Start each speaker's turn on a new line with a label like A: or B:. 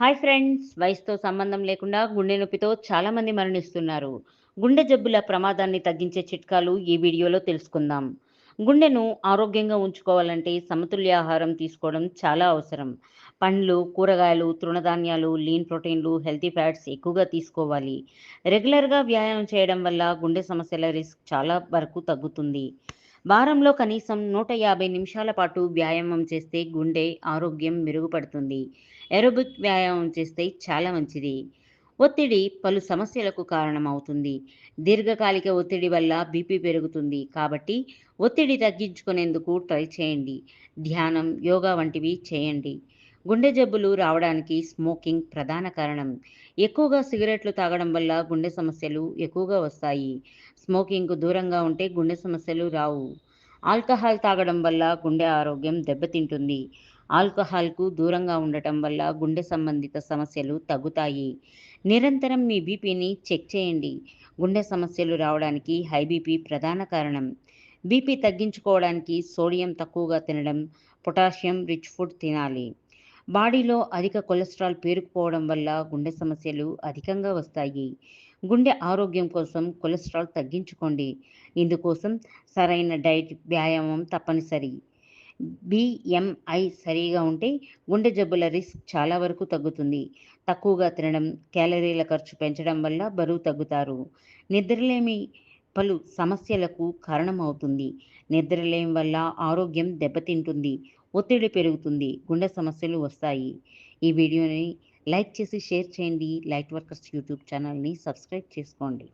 A: Hi friends వయసుతో సంబంధం లేకుండా గుండె నొప్పితో చాలామంది మరణిస్తున్నారు. గుండె జబ్బుల ప్రమాదాన్ని తగ్గించే చిట్కాలు ఈ వీడియోలో తెలుసుకుందాం. గుండెను ఆరోగ్యంగా ఉంచుకోవాలంటే సమతుల్య ఆహారం తీసుకోవడం చాలా అవసరం. పండ్లు కూరగాయలు తృణధాన్యాలు లీన్ ప్రోటీన్లు హెల్తీ ఫ్యాట్స్ ఎక్కువగా తీసుకోవాలి. రెగ్యులర్గా వ్యాయామం చేయడం వల్ల గుండె సమస్యల రిస్క్ చాలా వరకు తగ్గుతుంది. వారంలో కనీసం నూట యాభై నిమిషాల పాటు వ్యాయామం చేస్తే గుండె ఆరోగ్యం మెరుగుపడుతుంది. ఎరోబిక్ వ్యాయామం చేస్తే చాలా మంచిది. ఒత్తిడి పలు సమస్యలకు కారణమవుతుంది. దీర్ఘకాలిక ఒత్తిడి వల్ల బీపీ పెరుగుతుంది కాబట్టి ఒత్తిడి తగ్గించుకునేందుకు ట్రై చేయండి. ధ్యానం యోగా వంటివి చేయండి. గుండె జబ్బులు రావడానికి స్మోకింగ్ ప్రధాన కారణం. ఎక్కువగా సిగరెట్లు తాగడం వల్ల గుండె సమస్యలు ఎక్కువగా వస్తాయి. స్మోకింగ్కు దూరంగా ఉంటే గుండె సమస్యలు రావు. ఆల్కహాల్ తాగడం వల్ల గుండె ఆరోగ్యం దెబ్బతింటుంది. ఆల్కహాల్కు దూరంగా ఉండటం వల్ల గుండె సంబంధిత సమస్యలు తగ్గుతాయి. నిరంతరం మీ బీపీని చెక్ చేయండి. గుండె సమస్యలు రావడానికి హై బీపీ ప్రధాన కారణం. బీపీ తగ్గించుకోవడానికి సోడియం తక్కువగా తినడం పొటాషియం రిచ్ ఫుడ్ తినాలి. బాడీలో అధిక కొలెస్ట్రాల్ పేరుకుపోవడం వల్ల గుండె సమస్యలు అధికంగా వస్తాయి. గుండె ఆరోగ్యం కోసం కొలెస్ట్రాల్ తగ్గించుకోండి. ఇందుకోసం సరైన డైట్ వ్యాయామం తప్పనిసరి. బిఎంఐ సరిగా ఉంటే గుండె జబ్బుల రిస్క్ చాలా వరకు తగ్గుతుంది. తక్కువగా తినడం క్యాలరీల ఖర్చు పెంచడం వల్ల బరువు తగ్గుతారు. నిద్రలేమి పలు సమస్యలకు కారణమవుతుంది. నిద్రలేమి వల్ల ఆరోగ్యం దెబ్బతింటుంది. ఒత్తిడి పెరుగుతుంది గుండె సమస్యలు వస్తాయి. ఈ వీడియోని లైక్ చేసి షేర్ చేయండి. లైట్ వర్కర్స్ యూట్యూబ్ ఛానల్ని సబ్స్క్రైబ్ చేసుకోండి.